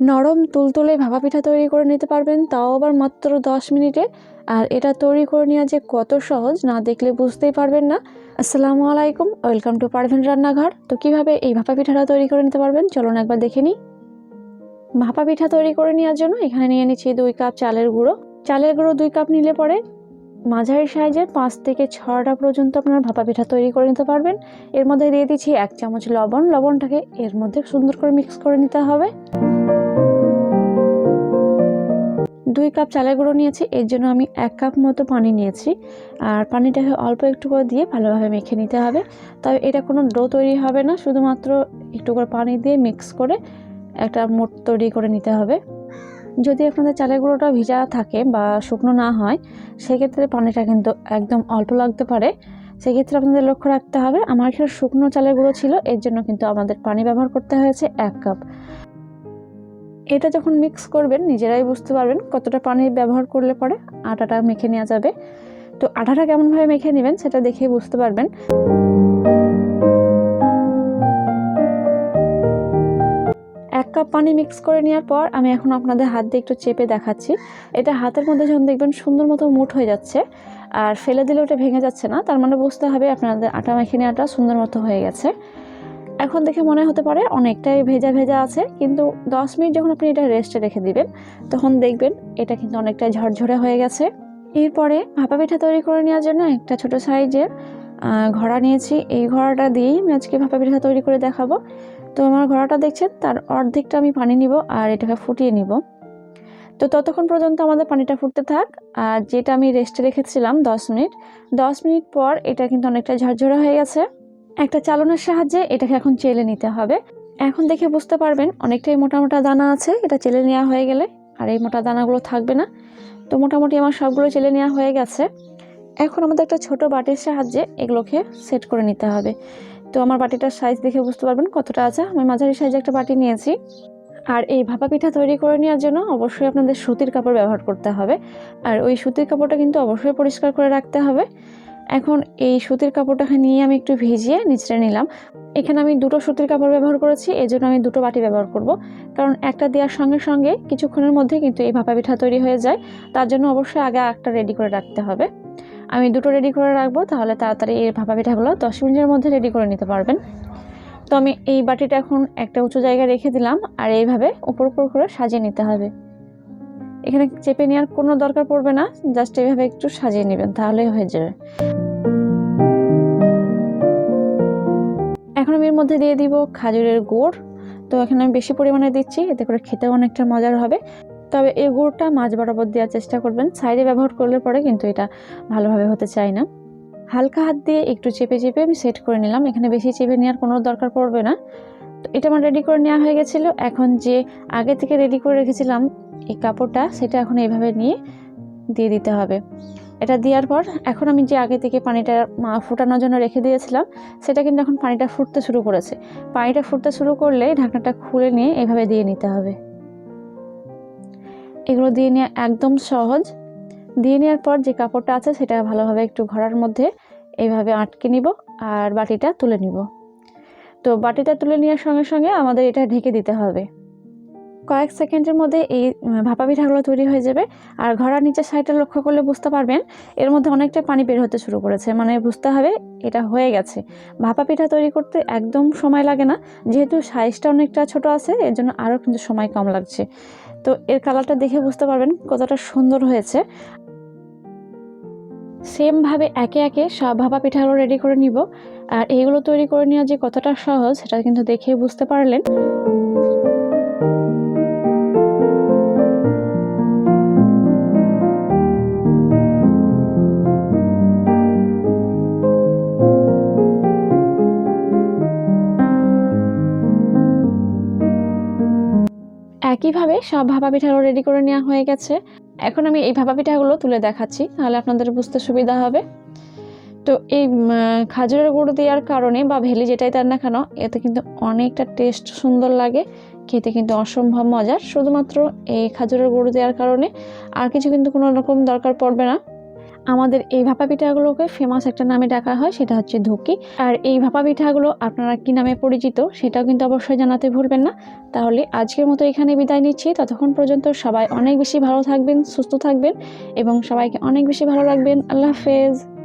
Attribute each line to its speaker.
Speaker 1: নরম তুলতুলে ভাপা পিঠা তৈরি করে নিতে পারবেন, তাও আবার মাত্র দশ মিনিটে। আর এটা তৈরি করে নেওয়া যে কত সহজ, না দেখলে বুঝতেই পারবেন না। আসসালামু আলাইকুম, ওয়েলকাম টু পারভেন রান্নাঘর। তো কীভাবে এই ভাপা পিঠাটা তৈরি করে নিতে পারবেন, চলুন একবার দেখে নিই। ভাপা পিঠা তৈরি করে নেওয়ার জন্য এখানে নিয়ে নিচ্ছি দুই কাপ চালের গুঁড়ো। চালের গুঁড়ো দুই কাপ নিলে পরে মাঝারি সাইজের পাঁচ থেকে ছটা পর্যন্ত আপনার ভাপা পিঠা তৈরি করে নিতে পারবেন। এর মধ্যে দিয়ে দিচ্ছি এক চামচ লবণ। লবণটাকে এর মধ্যে সুন্দর করে মিক্স করে নিতে হবে। দুই কাপ চালের গুঁড়ো নিয়েছি, এর জন্য আমি এক কাপ মতো পানি নিয়েছি। আর পানিটাকে অল্প একটু করে দিয়ে ভালোভাবে মেখে নিতে হবে। তবে এটা কোনো ডো তৈরি হবে না, শুধুমাত্র একটু করে পানি দিয়ে মিক্স করে একটা মোট তৈরি করে নিতে হবে। যদি আপনাদের চালের গুঁড়োটা ভিজা থাকে বা শুকনো না হয়, সেক্ষেত্রে পানিটা কিন্তু একদম অল্প লাগতে পারে। সেক্ষেত্রে আপনাদের লক্ষ্য রাখতে হবে, আমার এখানে শুকনো চালের গুঁড়ো ছিল, এর জন্য কিন্তু আমাদের পানি ব্যবহার করতে হয়েছে এক কাপ। এটা যখন মিক্স করবেন, নিজেরাই বুঝতে পারবেন কতটা পানি ব্যবহার করলে পরে আটাটা মেখে নেওয়া যাবে। তো আটাটা কেমনভাবে মেখে নেবেন সেটা দেখেই বুঝতে পারবেন। এক কাপ পানি মিক্স করে নেওয়ার পর আমি এখন আপনাদের হাত দিয়ে একটু চেপে দেখাচ্ছি। এটা হাতের মধ্যে যখন দেখবেন সুন্দর মতো মুঠ হয়ে যাচ্ছে আর ফেলে দিলে ওটা ভেঙে যাচ্ছে না, তার মানে বুঝতে হবে আপনাদের আটা মেখে নেওয়াটা সুন্দর মতো হয়ে গেছে। এখন দেখে মনে হতে পারে অনেকটাই ভেজা ভেজা আছে, কিন্তু দশ মিনিট যখন আপনি এটা রেস্টে রেখে দিবেন, তখন দেখবেন এটা কিন্তু অনেকটাই ঝরঝরে হয়ে গেছে। এরপরে ভাপা পিঠা তৈরি করে নেওয়ার জন্য একটা ছোট সাইজের ঘড়া নিয়েছি। এই ঘড়াটা দিয়েই আমি আজকে ভাপা পিঠা তৈরি করে দেখাবো। তো আমার ঘড়াটা দেখছেন, তার অর্ধেকটা আমি পানি নিব আর এটাকে ফুটিয়ে নিব। তো ততক্ষণ পর্যন্ত আমাদের পানিটা ফুটতে থাক, আর যেটা আমি রেস্টে রেখেছিলাম দশ মিনিট দশ মিনিট পর এটা কিন্তু অনেকটা ঝরঝরে হয়ে গেছে। একটা চালনের সাহায্যে এটাকে এখন চেলে নিতে হবে। এখন দেখে বুঝতে পারবেন অনেকটাই মোটা মোটা দানা আছে, এটা চেলে নেওয়া হয়ে গেলে, আর এই মোটা দানাগুলো থাকবে না। তো মোটামুটি আমার সবগুলো চেলে নেওয়া হয়ে গেছে। এখন আমাদের একটা ছোট বাটির সাহায্যে এগুলোকে সেট করে নিতে হবে। তো আমার বাটিটার সাইজ দেখে বুঝতে পারবেন কতটা আছে। আমি মাঝারি সাইজে একটা বাটি নিয়েছি। আর এই ভাপা পিঠা তৈরি করে নেওয়ার জন্য অবশ্যই আপনাদের সুতির কাপড় ব্যবহার করতে হবে। আর ওই সুতির কাপড়টা কিন্তু অবশ্যই পরিষ্কার করে রাখতে হবে। এখন এই সুতির কাপড়টাকে নিয়ে আমি একটু ভিজিয়ে নিচড়ে নিলাম। এখানে আমি দুটো সুতির কাপড় ব্যবহার করেছি এই জন্য আমি দুটো বাটি ব্যবহার করব। কারণ একটা দেওয়ার সঙ্গে সঙ্গে কিছুক্ষণের মধ্যে কিন্তু এই ভাপা পিঠা তৈরি হয়ে যায়। তার জন্য অবশ্যই আগে একটা রেডি করে রাখতে হবে। আমি দুটো রেডি করে রাখব, তাহলে তাড়াতাড়ি এই ভাপা পিঠাগুলো দশ মিনিটের মধ্যে রেডি করে নিতে পারবেন। তো আমি এই বাটিটা এখন একটা উঁচু জায়গায় রেখে দিলাম, আর এইভাবে উপর উপর করে সাজিয়ে নিতে হবে। এখানে চেপে নেওয়ার কোনো দরকার পড়বে না, জাস্ট এইভাবে একটু সাজিয়ে নেবেন, তাহলেই হয়ে যাবে। মধ্যে দিয়ে দিব খাজুরের গুড়। তো এখানে আমি বেশি পরিমাণে দিচ্ছি, এতে করে খেতেও অনেকটা মজার হবে। তবে এই গুড়টা মাছ বরাবর দেওয়ার চেষ্টা করবেন। সাইডে ব্যবহার করলে পরে কিন্তু এটা ভালোভাবে হতে চায় না। হালকা হাত দিয়ে একটু চেপে চেপে আমি সেট করে নিলাম। এখানে বেশি চেপে নেওয়ার কোনো দরকার পড়বে না। তো এটা আমার রেডি করে নেওয়া হয়ে গেছিল। এখন যে আগে থেকে রেডি করে রেখেছিলাম এই কাপড়টা, সেটা এখন এইভাবে নিয়ে দিয়ে দিতে হবে। এটা দেওয়ার পর এখন আমি যে আগে থেকে পানিটা ফোটানোর জন্য রেখে দিয়েছিলাম, সেটা কিন্তু এখন পানিটা ফুটতে শুরু করেছে। পানিটা ফুটতে শুরু করলে ঢাকনাটা খুলে নিয়ে এভাবে দিয়ে নিতে হবে। এগুলো দিয়ে নেওয়া একদম সহজ। দিয়ে নেওয়ার পর যে কাপড়টা আছে সেটা ভালোভাবে একটু ঘোরার মধ্যে এইভাবে আটকে নিব আর বাটিটা তুলে নিব। তো বাটিটা তুলে নেওয়ার সঙ্গে সঙ্গে আমাদের এটা ঢেকে দিতে হবে। কয়েক সেকেন্ডের মধ্যে এই ভাপা পিঠাগুলো তৈরি হয়ে যাবে। আর ঘোড়ার নিচের সাইডটা লক্ষ্য করলে বুঝতে পারবেন, এর মধ্যে অনেকটা পানি বের হতে শুরু করেছে। মানে বুঝতে হবে, এটা হয়ে গেছে। ভাপা পিঠা তৈরি করতে একদম সময় লাগে না, যেহেতু সাইজটা অনেকটা ছোট আছে, এর জন্য আরও কিন্তু সময় কম লাগছে। তো এর কালারটা দেখে বুঝতে পারবেন কতটা সুন্দর হয়েছে। সেমভাবে একে একে সব ভাপা পিঠাগুলো রেডি করে নিব। আর এইগুলো তৈরি করে নেওয়া যে কতটা সহজ, সেটা কিন্তু দেখে বুঝতে পারলেন। একইভাবে সব ভাপা পিঠাগুলো রেডি করে নেওয়া হয়ে গেছে? এখন আমি এই ভাপা পিঠাগুলো তুলে দেখাচ্ছি, তাহলে আপনাদের বুঝতে সুবিধা হবে। তো এই খাজুরের গুঁড়ো দেওয়ার কারণে বা ভেলি যেটাই তার না কেন, এতে কিন্তু অনেকটা টেস্ট সুন্দর লাগে, খেতে কিন্তু অসম্ভব মজার। শুধুমাত্র এই খাজুরের গুঁড়ো দেওয়ার কারণে আর কিছু কিন্তু কোনো রকম দরকার পড়বে না। আমাদের এই ভাপা পিঠাগুলোকে ফেমাস একটা নামে ডাকা হয়, সেটা হচ্ছে ধুকি। আর এই ভাপা পিঠাগুলো আপনারা কি নামে পরিচিত সেটাও কিন্তু অবশ্যই জানাতে ভুলবেন না। তাহলে আজকের মতো এখানে বিদায় নিচ্ছি। ততক্ষণ পর্যন্ত সবাই অনেক বেশি ভালো থাকবেন, সুস্থ থাকবেন এবং সবাইকে অনেক বেশি ভালো রাখবেন। আল্লাহ হাফেজ।